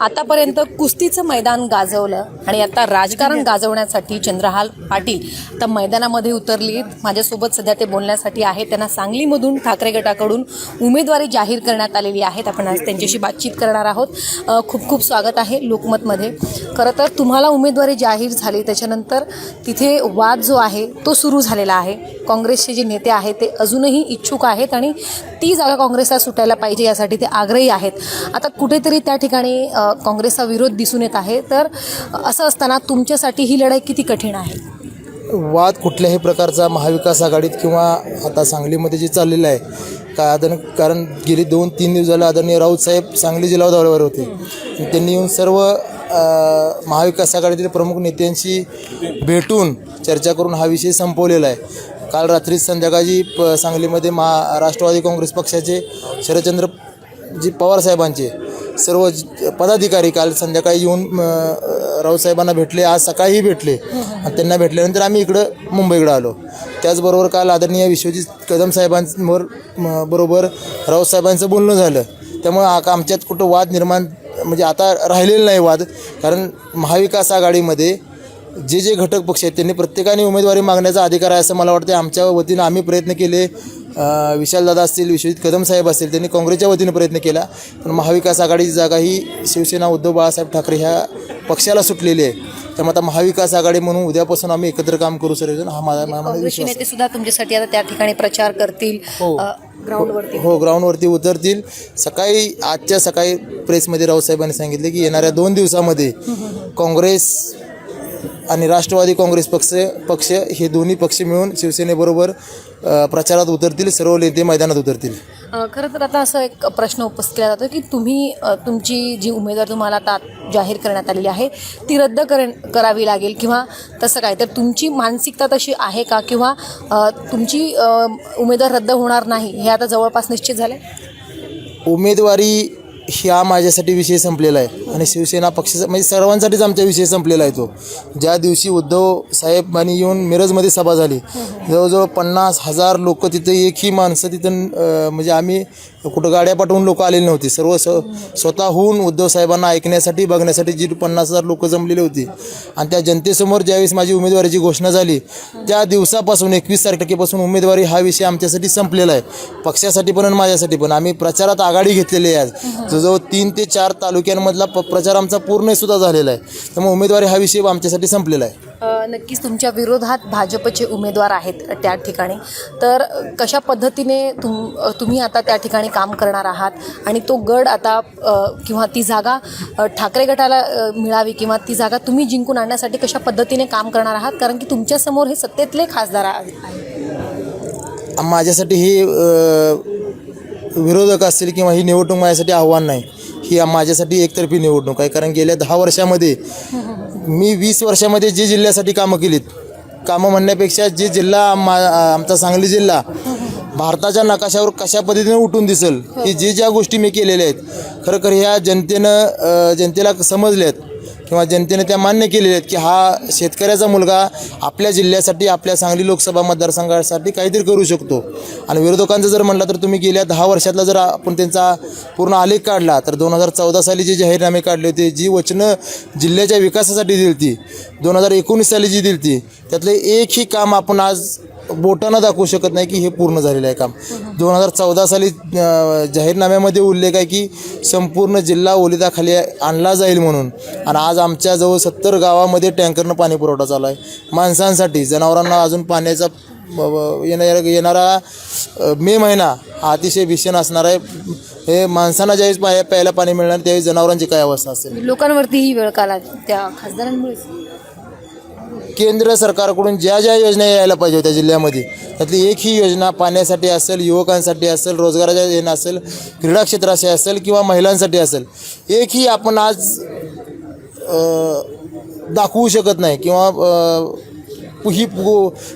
आतापर्यंत कुस्तीचं मैदान गाजवलं आणि आता राजकारण गाजवण्यासाठी चंद्रहाल पाटील आता मैदानामध्ये उतरली माझ्यासोबत सध्या ते बोलण्यासाठी आहे. त्यांना सांगलीमधून ठाकरे गटाकडून उमेदवारी जाहीर करण्यात आलेली आहेत आपण आज त्यांच्याशी बातचीत करणार आहोत. खूप खूप स्वागत आहे लोकमतमध्ये. खरं तर तुम्हाला उमेदवारी जाहीर झाली. त्याच्यानंतर तिथे वाद जो आहे तो सुरू झालेला आहे. काँग्रेसचे जे नेते आहेत ते अजूनही इच्छुक आहेत आणि ती जागा काँग्रेसला सुटायला पाहिजे यासाठी ते आग्रही आहेत. आता कुठेतरी त्या ठिकाणी काँग्रेसचा विरोध दिसून येत आहे. तर असं असताना तुमच्यासाठी ही लढाई किती कठीण आहे? वाद कुठल्याही प्रकारचा महाविकास आघाडीत किंवा आता सांगलीमध्ये जे चाललेलं आहे का आदरण कारण गेली दोन तीन दिवस झाले आदरणीय राऊत साहेब सांगली जिल्हा दौऱ्यावर होते. त्यांनी येऊन सर्व महाविकास आघाडीतील प्रमुख नेत्यांशी भेटून चर्चा करून हा विषय संपवलेला आहे. काल रात्री संध्याकाळी प सांगलीमध्ये महा राष्ट्रवादी काँग्रेस पक्षाचे शरदचंद्र जी पवार साहेबांचे सर्व पदाधिकारी काल संध्याकाळी येऊन रावसाहेबांना भेटले आज सकाळीही भेटले. आणि त्यांना भेटल्यानंतर आम्ही इकडं मुंबईकडं आलो. त्याचबरोबर काल आदरणीय विश्वजित कदम साहेबांवर म, बरोबर रावसाहेबांचं बोलणं झालं. त्यामुळे आ- आमच्यात कुठं वाद निर्माण म्हणजे आता राहिलेला नाही वाद. कारण महाविकास आघाडीमध्ये जे जे घटक पक्ष आहेत त्यांनी प्रत्येकाने उमेदवारी मागण्याचा अधिकार आहे असं मला वाटतं आमच्या वतीनं आम्ही प्रयत्न केले. विशालदादा असतील विश्वजित कदम साहेब असतील त्यांनी काँग्रेसच्या वतीनं प्रयत्न केला. पण महाविकास आघाडीची जागा ही शिवसेना उद्धव बाळासाहेब ठाकरे ह्या पक्षाला सुटलेली आहे. त्यामुळे आता महाविकास आघाडी म्हणून उद्यापासून आम्ही एकत्र काम करू सर्वजण हा माझा काँग्रेसचे नेते सुद्धा तुमच्यासाठी आता त्या ठिकाणी प्रचार करतील हो. ग्राउंडवरती हो ग्राउंडवरती उतरतील. सकाळी आजच्या सकाळी प्रेसमध्ये रावसाहेबांनी सांगितले की येणाऱ्या दोन दिवसामध्ये काँग्रेस आणि राष्ट्रवादी काँग्रेस पक्ष पक्ष हे दोन्ही पक्ष मिळून शिवसेनेबरोबर प्रचारात उतरतील सर्व नेते मैदानात उतरतील. खरं तर आता असं एक प्रश्न उपस्थित केला जातो की तुम्ही तुमची जी उमेदवार तुम्हाला आता जाहीर करण्यात आलेली आहे ती रद्द कर करावी लागेल किंवा तसं काय? तर तुमची मानसिकता तशी आहे का किंवा तुमची उमेदवार रद्द होणार नाही हे आता जवळपास निश्चित झालं उमेदवारी ह्या माझ्यासाठी विषय संपलेला आहे. आणि शिवसेना पक्षाचा म्हणजे सर्वांसाठीच आमचा विषय संपलेला आहे तो. ज्या दिवशी उद्धव साहेबांनी येऊन मिरजमध्ये सभा झाली जवळजवळ पन्नास हजार लोक तिथं एकही माणसं तिथं म्हणजे आम्ही कुठं गाड्या पाठवून लोक आलेली नव्हती. सर्व स स्वतःहून उद्धव साहेबांना ऐकण्यासाठी बघण्यासाठी जी पन्नास हजार लोक जमलेली होती. आणि त्या जनतेसमोर ज्यावेळेस माझी उमेदवारीची घोषणा झाली त्या दिवसापासून एकवीस तारखेपासून उमेदवारी हा विषय आमच्यासाठी संपलेला आहे. पक्षासाठी पण आणि माझ्यासाठी पण. आम्ही प्रचारात आघाडी घेतलेली आहे आज. जवळजवळ तीन ते चार तालुक्यांमधला प प्रचार आमचा पूर्ण सुद्धा झालेला आहे. त्यामुळे उमेदवारी हा विषय आमच्यासाठी संपलेला आहे. नक्कीच तुमच्या विरोधात भाजपचे उमेदवार आहेत त्या ठिकाणी. तर कशा पद्धतीने तुम तुम्ही आता त्या ठिकाणी काम करणार आहात? आणि तो गड आता किंवा ती जागा ठाकरे गटाला मिळावी किंवा ती जागा तुम्ही जिंकून आणण्यासाठी कशा पद्धतीने काम करणार आहात? कारण की तुमच्यासमोर हे सत्तेतले खासदार आहेत. माझ्यासाठी ही विरोधक असतील किंवा ही निवडणूक माझ्यासाठी आव्हान नाही. ही माझ्यासाठी एकतर्फी निवडणूक आहे. कारण गेल्या दहा वर्षामध्ये मी वीस वर्षामध्ये जे जिल्ह्यासाठी कामं केलीत कामं म्हणण्यापेक्षा जे जिल्हा मा आमचा सांगली जिल्हा भारताच्या नकाशावर कशा पद्धतीने उठून दिसेल की जे ज्या गोष्टी मी केलेल्या आहेत खरं खर ह्या जनतेनं जनतेला समजल्यात. किंवा जनतेने त्या मान्य केलेल्या आहेत की हा शेतकऱ्याचा मुलगा आपल्या जिल्ह्यासाठी आपल्या सांगली लोकसभा मतदारसंघासाठी काहीतरी करू शकतो. आणि विरोधकांचं जर म्हटलं तर तुम्ही गेल्या दहा वर्षातला जर आपण त्यांचा पूर्ण आलेख काढला तर दोन हजार चौदा साली जे जाहीरनामे काढले होते जी वचनं जिल्ह्याच्या विकासासाठी दिली होती दोन हजार एकोणीस साली जी दिली होती त्यातलं एकही काम आपण आज बोटानं दाखवू शकत नाही की हे पूर्ण झालेलं आहे काम. दोन हजार चौदा साली जाहीरनाम्यामध्ये उल्लेख आहे की संपूर्ण जिल्हा ओलिताखाली आणला जाईल म्हणून. आणि आज आमच्याजवळ सत्तर गावामध्ये टँकरनं पाणी पुरवठा चालू आहे. माणसांसाठी जनावरांना अजून पाण्याचा येणारा येणारा मे महिना हा अतिशय भीषण असणार आहे. हे माणसांना ज्यावेळेस पाय प्यायला पाणी मिळणार त्यावेळी जनावरांची काय अवस्था असेल? लोकांवरती ही वेळ काला त्या खासदारांमुळेच. केंद्र सरकारकडून ज्या ज्या योजना यायला पाहिजे होत्या जिल्ह्यामध्ये त्यातली एक ही योजना पाण्यासाठी असेल युवकांसाठी असेल रोजगाराच्या येणं असेल क्रीडा क्षेत्रासाठी असेल किंवा महिलांसाठी असेल एक ही आपण आज दाखवू शकत नाही किंवा ही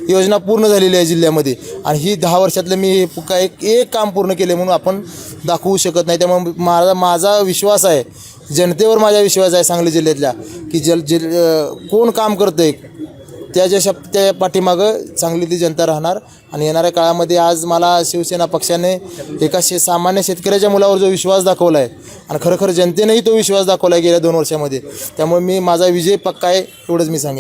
योजना पूर्ण झालेली आहे जिल्ह्यामध्ये. आणि ही दहा वर्षातलं मी काय एक एक काम पूर्ण केले म्हणून आपण दाखवू शकत नाही. त्यामुळे माझा माझा विश्वास आहे जनतेवर माझा विश्वास आहे सांगली जिल्ह्यातल्या की जल जिल कोण काम करतं आहे त्या ज्या शब्द त्या पाठीमागं चांगली ती जनता राहणार. आणि येणाऱ्या काळामध्ये आज मला शिवसेना पक्षाने एका शे सामान्य शेतकऱ्याच्या मुलावर जो विश्वास दाखवला आहे आणि खरोखर जनतेनेही तो विश्वास दाखवला आहे गेल्या दोन वर्षामध्ये त्यामुळे मी माझा विजय पक्का आहे एवढंच मी सांगेन.